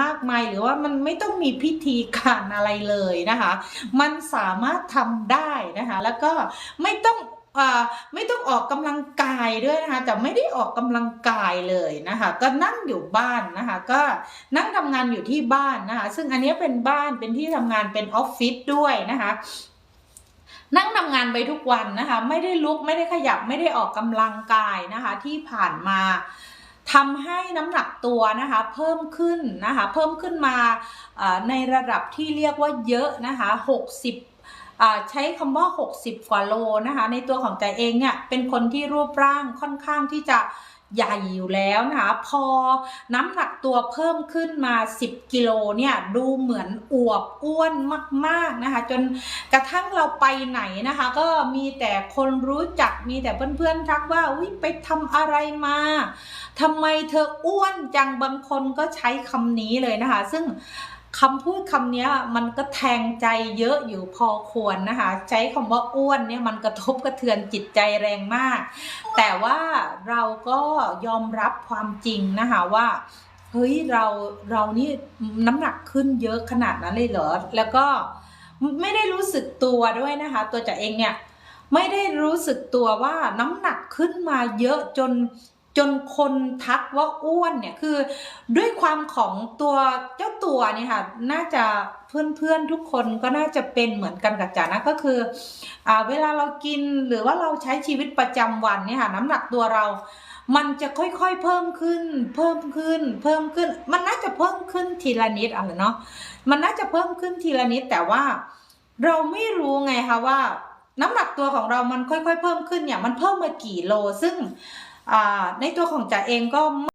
มากมายหรือว่ามันไม่ต้องมีพิธีการอะไรเลยนะคะ มันสามารถทำได้นะคะ แล้วก็ไม่ต้องอไม่ต้องออกกำลังกายด้วยนะคะแต่ไม่ได้ออกกำลังกายเลยนะคะ ก็นั่งอยู่บ้านนะคะ ก็นั่งทำงานอยู่ที่บ้านนะคะ ซึ่งอันนี้เป็นบ้านเป็นที่ทำงานเป็นออฟฟิศด้วยนะคะนั่งทำงานไปทุกวันนะคะ ไม่ได้ลุกไม่ได้ขยับไม่ได้ออกกำลังกายนะคะ ที่ผ่านมา ทำให้น้ำหนักตัวนะคะเพิ่มขึ้นนะคะเพิ่มขึ้นมาในระดับที่เรียกว่าเยอะนะคะ60 ใช้คำว่า 60 กว่าโลนะคะ ในตัวของใจเองเนี่ยเป็นคนที่รูปร่างค่อนข้างที่จะใหญ่อยู่แล้วนะคะพอน้ำหนักตัวเพิ่มขึ้นมา 10 กิโลเนี่ยดูเหมือนอวบอ้วนมากๆนะคะ จนกระทั่งเราไปไหนนะคะ ก็มีแต่คนรู้จักมีแต่เพื่อนๆทักว่าอุ้ยไปทำอะไรมาทำไมเธออ้วนจังบางคนก็ใช้คำนี้เลยนะคะ ซึ่ง คำพูดคำนี้มันก็แทงใจเยอะอยู่พอควรนะคะ ใช้คำว่าอ้วนเนี่ยมันกระทบกระเทือนจิตใจแรงมาก แต่ว่าเราก็ยอมรับความจริงนะคะว่าเฮ้ยเราเรานี่น้ำหนักขึ้นเยอะขนาดนั้นเลยเหรอ แล้วก็ไม่ได้รู้สึกตัวด้วยนะคะ ตัวจ๋าเองเนี่ยไม่ได้รู้สึกตัวว่าน้ำหนักขึ้นมาเยอะจน จนคนทักว่าอ้วนเนี่ยคือด้วยความของตัวเจ้าตัวเนี่ยค่ะน่าจะเพื่อนๆทุกคนก็น่าจะเป็นเหมือนกันกับจ๋านะก็คืออเวลาเรากินหรือว่าเราใช้ชีวิตประจำวันเนี่ยค่ะน้ำหนักตัวเรา มันจะค่อยๆเพิ่มขึ้น เพิ่มขึ้น เพิ่มขึ้น มันน่าจะเพิ่มขึ้นทีละนิดอะไรเนาะมันน่าจะเพิ่มขึ้นทีละนิดแต่ว่าเราไม่รู้ไงคะว่า น้ำหนักตัวของเรามันค่อยๆ เพิ่มขึ้นเนี่ยมันเพิ่มมากี่โลซึ่ง ในตัวของจ๋าเองก็